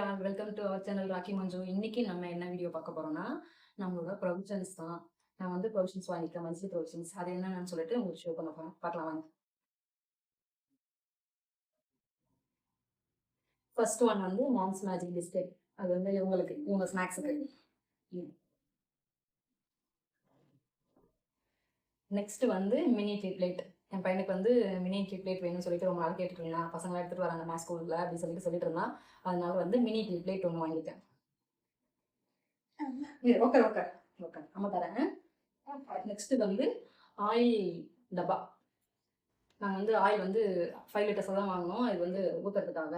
All welcome to our channel Rocky Manju இன்னைக்கு நம்ம என்ன வீடியோ பார்க்க போறோம்னா நம்மளோட ப்ரொவிஷன்ஸ் தான். நான் வந்து ப்ரொவிஷன்ஸ் வாங்கிக்கிறேன் மந்த்லி ப்ரொவிஷன்ஸ் அது என்னன்னு சொல்லிட்டு உங்களுக்கு ஷோ பண்ண போறேன் பார்க்கலாம் வாங்க. ஃபர்ஸ்ட் ஒன் வந்து மாம்ஸ் மேஜிக் பிஸ்கெட் அது வந்து இவங்களுக்கு இவங்க ஸ்நாக்ஸுக்கு நெக்ஸ்ட் வந்து மினி டீ பிளேட் என் பையனுக்கு வந்து மினி டீ பிளேட் வேணும்னு சொல்லிட்டு ரொம்ப நாள் கேட்டுட்டு இருந்தான் பசங்க எடுத்துட்டு வராங்க நான் ஸ்கூல்ல அப்படின்னு சொல்லிட்டு சொல்லிட்டு இருந்தான். அதனால வந்து மினி டீ பிளேட் ஒன்று வாங்கிட்டேன் ஓகே ஓகே ஓகே அம்மா தரேன். நெக்ஸ்ட் வந்து ஆயில் டப்பா. நாங்கள் வந்து ஆயில் வந்து ஃபைவ் லிட்டர்ஸ் தான் வாங்கினோம் இது வந்து ஊற்றுறதுக்காக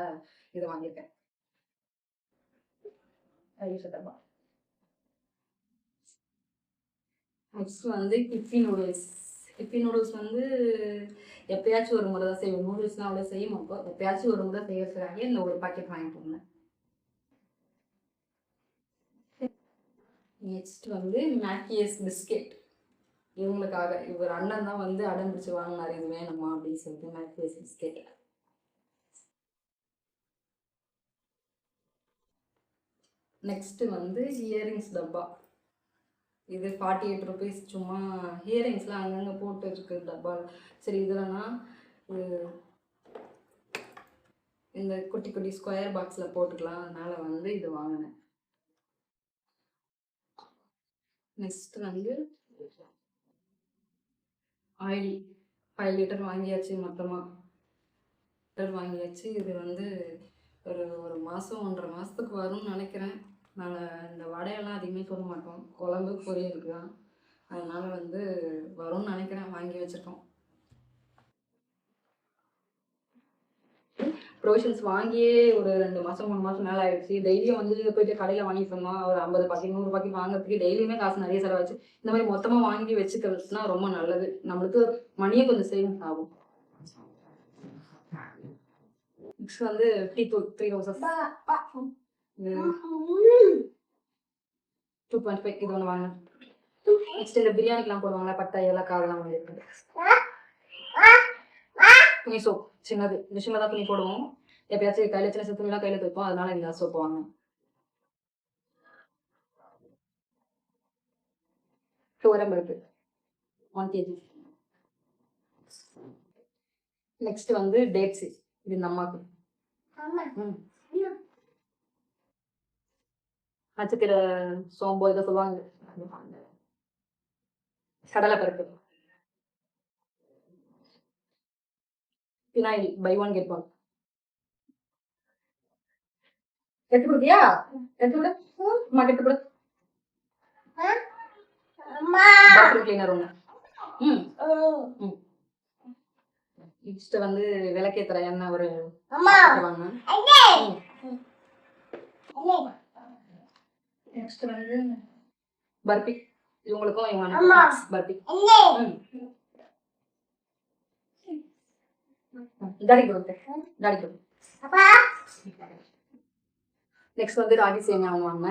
இதை வாங்கியிருக்கேன். டப்பா. நெக்ஸ்ட் வந்து கிப்பி நூடுல்ஸ் இப்பி நூடுல்ஸ் வந்து எப்பயாச்சும் ஒரு முறை தான் செய்வோம் நூடுல்ஸ்லாம் அவ்வளோ செய்யும் அப்போ எப்பயாச்சும் ஒரு முறை செய்யறதுக்காக இந்த ஒரு பாக்கெட் வாங்கிட்டு வந்தேன் நெக்ஸ்ட் வந்து மேக்கியஸ் பிஸ்கெட் இவங்களுக்காக இவர் அண்ணன் தான் வந்து அடம் பிடிச்சி வாங்கினார். இது வேணுமா அப்படின்னு சொல்லிட்டு மேக்கியஸ் பிஸ்கெட் நெக்ஸ்ட் வந்து இயரிங்ஸ் டப்பா. இது ஃபார்ட்டி எயிட் ருபீஸ் சும்மா ஹியரிங்ஸ்லாம் அங்கங்கே போட்டு இருக்கு டப்பா சரி இதுலனா இந்த குட்டி குட்டி ஸ்கொயர் பாக்ஸில் போட்டுக்கலாம். அதனால் வந்து இது வாங்கினேன். நெக்ஸ்ட் வந்து ஆயில் ஃபைவ் லிட்டர் வாங்கியாச்சு மொத்தமாக லிட்டர் வாங்கியாச்சு. இது வந்து ஒரு ஒரு மாதம் ஒன்றரை மாதத்துக்கு வரும்னு நினைக்கிறேன். நாங்கள் இந்த வடையெல்லாம் அதிகமாக சொல்ல மாட்டோம். குழம்பு பொரியலுக்கு தான் அதனால் வந்து வரும்னு நினைக்கிறேன். வாங்கி வச்சுருக்கோம். ப்ரொவிஷன்ஸ் வாங்கியே ஒரு ரெண்டு மாதம் மூணு மாதம் மேலே ஆயிடுச்சு. டெய்லியும் வந்து போயிட்டு கடையில் வாங்கிட்டு இருந்தோம் ஒரு ஐம்பது பாக்கெட் நூறு பாக்கெட் வாங்குறதுக்கு டெய்லியுமே காசு நிறைய செலவாச்சு. இந்த மாதிரி மொத்தமாக வாங்கி வச்சுக்கிறதுனா ரொம்ப நல்லது. நம்மளுக்கு மணியே கொஞ்சம் சேவிங்ஸ் ஆகும். நெக்ஸ்ட் வந்து டீ தூள் three houses two point five இது ஒன்று வாங்க. நெக்ஸ்ட் இந்த பிரியாணிக்கெலாம் போடுவாங்களா பட்டை ஏலக்காய் அதெல்லாம் வாங்கியிருக்கேன் துணி சோப் சின்னது. இந்த சின்னதாக துணி போடுவோம். எப்பயாச்சும் கையில் சின்ன சின்ன துணிலாம் கையில் துவைப்போம். அதனால இந்த சோப்பு வாங்க துவரம் பருப்பு. ஒன் கேஜி நெக்ஸ்ட் வந்து டேட்ஸு இது இந்த அம்மாவுக்கு ம். நட்சத்திர சோம்பு இதை சொல்லுவாங்க கடலை பருப்பு phenyl buy one get one எடுத்து கொடுத்தியா எடுத்து விடு அம்மா எடுத்து கொடு. கிளீனர் ஒன்று ம். ம். நெக்ஸ்ட் வந்து விளக்கேத்துற எண்ணெய் ஒரு வாங்க நெக்ஸ்ட் வந்து பர்பி இவங்களுக்கும் இவங்க பர்பி. டாடி கொடுத்து டாடி கொடு நெக்ஸ்ட் வந்து ராகி சேமியா வாங்க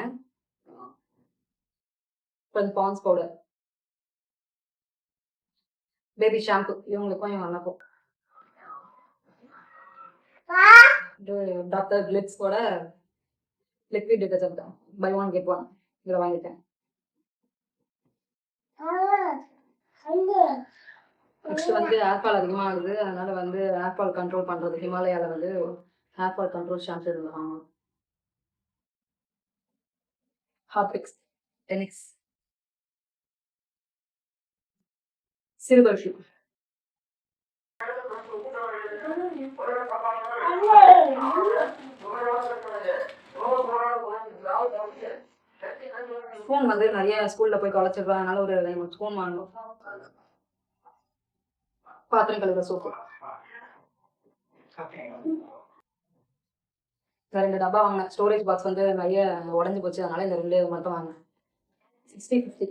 அப்புறம் பான்ஸ் பவுடர் பேபி ஷாம்பு இவங்களுக்கும் இவங்க அண்ணாக்கும் டாக்டர் கிளிப்ஸ் கூட liquid detergent buy one get one இதில் வாங்கிட்டேன். நெக்ஸ்ட் வந்து ஹேர் அதிகமாக ஆகுது அதனால வந்து ஹேர் கண்ட்ரோல் பண்ணுறது ஹிமாலயாவில் வந்து ஹேர் கண்ட்ரோல் ஷாம்பு இருந்தாங்க ஹார்பிக்ஸ் டெனிக்ஸ் சிறுபருஷி ஸ்பூன் வந்து நிறைய ஸ்கூல்ல போய் தொலைச்சிருக்கோம் அதனால ஒரு ரெண்டு ஸ்பூன் வாங்கணும். பாத்திரம் கழுவுற சோப்பு இந்த ரெண்டு டப்பா வாங்கினேன் ஸ்டோரேஜ் பாக்ஸ் வந்து நிறைய உடஞ்சி போச்சு. அதனால இந்த ரெண்டு மட்டும் வாங்கினேன். சிக்ஸ்டி ஃபிஃப்டி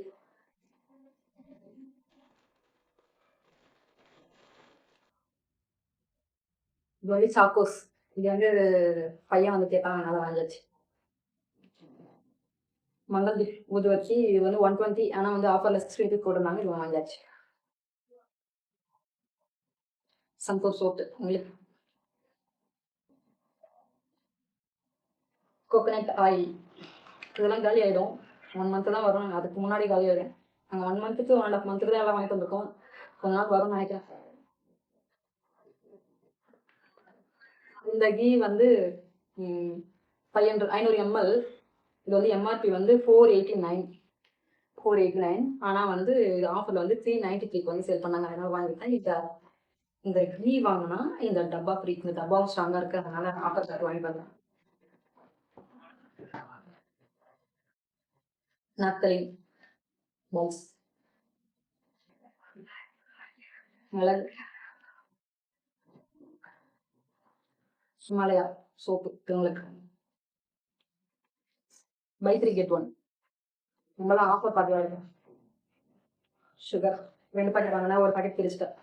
இது வந்து சாக்கோஸ். இது வந்து பையன் வந்து கேட்பாங்க அதனால வாங்கியாச்சு. மங்கள் ஊது வச்சு இது வந்து ஒன் டுவெண்ட்டி ஆனால் வந்து ஆஃபரில் சிக்ஸ்டி ருபீஸ் போட்டிருந்தாங்க இது வாங்கியாச்சு. சந்தோஷ் சோப்பு உங்களுக்கு? கோகோனட் ஆயில் இதெல்லாம் காலி ஆகிடும் ஒன் மந்த்து தான் வரும். அதுக்கு முன்னாடி காலி ஆகிடும் நாங்கள் ஒன் மந்த்துக்கு ஒன் அண்ட் ஆஃப் மந்த்துக்கு தான் எல்லாம் வாங்கிட்டு வந்திருக்கோம். கொஞ்ச நாள் வரும்னு நினைக்கிறேன். இந்த கீ வந்து ஃபைவ் ஹண்ட்ரட் ஐநூறு எம்எல் இது வந்து எம்ஆர்பி வந்து four eighty nine four eighty nine ஆனால் வந்து இது ஆஃபரில் வந்து த்ரீ நைன்ட்டி த்ரீக்கு வந்து சேல் பண்ணாங்க. அதனால வாங்கிட்டேன். இந்த இந்த க்ளீ வாங்கினா இந்த டப்பா ஃப்ரீ இந்த டப்பாவும் ஸ்ட்ராங்காக இருக்குது அதனால ஆஃபர் சார் வாங்கி வந்தேன். நத்தலின் பவுல்ஸ் மிளகு. ஹிமாலயா சோப்பு உங்களுக்கு பை த்ரீ கெட் ஒன் நம்மளாம் ஆஃபர் பார்த்து சுகர் ரெண்டு பாக்கெட் வாங்கினா ஒரு பாக்கெட் பிரிச்சுட்டேன்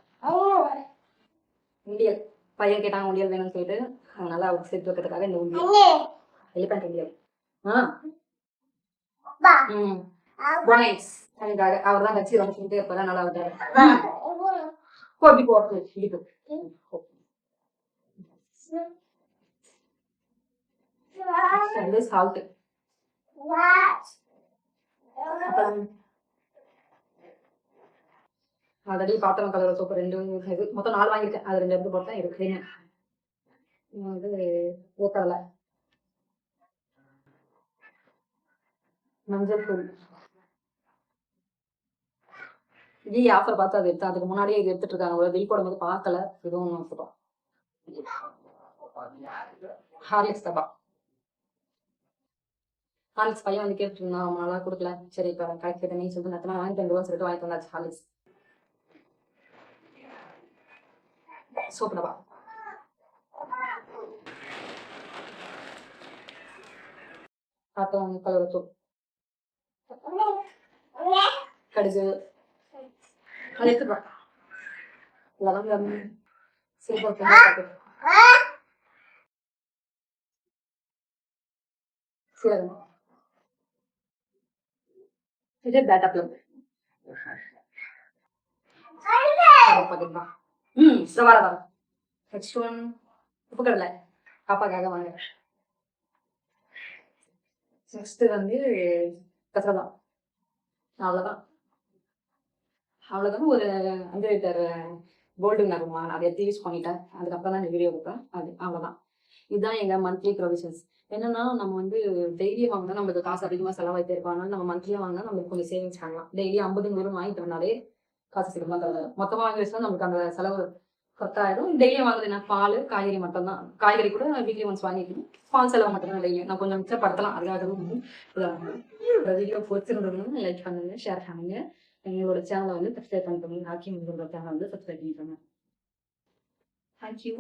உண்டியல். பையன் கேட்டாங்க உண்டியல் வேணும்னு சொல்லிட்டு அதனால அவருக்கு சேர்த்து வைக்கிறதுக்காக இந்த உண்டியல். எலிபென்ட் உண்டியல். ஆ. ம். அதுக்காக அவர் தான் வச்சு வந்து சொல்லிட்டே இருப்பாரு நல்லா விட்டாரு கோபி போட்டு இடிப்பு வந்து சால்ட் ஆல்ரெடி பாத்திரம் கலர் சோப்பு ரெண்டு இது மொத்தம் நாலு வாங்கியிருக்கேன். அது ரெண்டு எடுத்து போட்டேன் இருக்குதுன்னு இது ஊத்தல. மஞ்சள் தூள் ஜி ஆஃபர் பார்த்து அது எடுத்தேன் அதுக்கு முன்னாடியே இது எடுத்துட்டு இருக்காங்க. ஒரு பில் போடும்போது பார்க்கல. இதுவும் எடுத்துட்டோம் ஹார்லிக்ஸ் தபா. ஹாலிக்ஸ் பையன் வந்து கேட்டு இருந்தான் அவன் நல்லா கொடுக்கல. சரி இப்போ கலெக்ட் பண்ணி சொல்லிட்டு நேரத்தில் வாங்கிட்டு வந்துருவோம் சொல்லிட்டு வாங்கிட்டு வந்தாச்சு ஹாலிக்ஸ் சோப்பு டப்பா பாத்திரம் கலர் சோப் கடுகு. அது எடுத்துப்பா லவங்கம் சீரகம் சீரகம். தான் ம் இதோ வர வர நெக்ஸ்ட் ஒன் உப்பு கடலை பாப்பாக்காக வாங்குறேன் நெக்ஸ்ட் வந்து கசகதா அவ்வளோதான் அவ்வளோதான் ஒரு அஞ்சு லிட்டர் கோல்டு நகுமா நான் அதை எடுத்து யூஸ் பண்ணிட்டேன் அதுக்கப்புறம் தான் இந்த வீடியோ கொடுப்பேன் அது அவ்வளோதான் இதுதான் எங்க மந்த்லி ப்ரொவிஷன்ஸ் என்னன்னா நம்ம வந்து டெய்லி வாங்கினா நம்மளுக்கு காசு அதிகமாக செலவாயிட்டே இருக்கும். அதனால நம்ம மந்த்லியாக வாங்கினா நம்மளுக்கு கொஞ்சம் சேவிங்ஸ் பண்ணலாம். டெய்லி ஐம்பது நூறு வாங்கிட்டு வந்தாலே காசு சீக்கிரமா தருவாங்க மொத்தமாக வாங்கி வச்சா நமக்கு அந்த செலவு பத்தாயிரம் டெய்லி வாங்குறது என்ன? பால் காய்கறி மட்டும்தான். காய்கறி கூட வீக்லி ஒன்ஸ் வாங்கிக்கணும். பால் செலவு மட்டும்தான் டெய்லி நான் கொஞ்சம் மிச்சப்படுத்தலாம் படுத்தலாம். வந்து இதாக வீடியோ பிடிச்சிருந்ததுன்னு லைக் பண்ணுங்க ஷேர் பண்ணுங்க. எங்களோட சேனலை வந்து சப்ஸ்கிரைப் பண்ணிக்கோங்க. ஹாக்கி சேனல் வந்து சப்ஸ்கிரைப் பண்ணிக்கோங்க. Thank you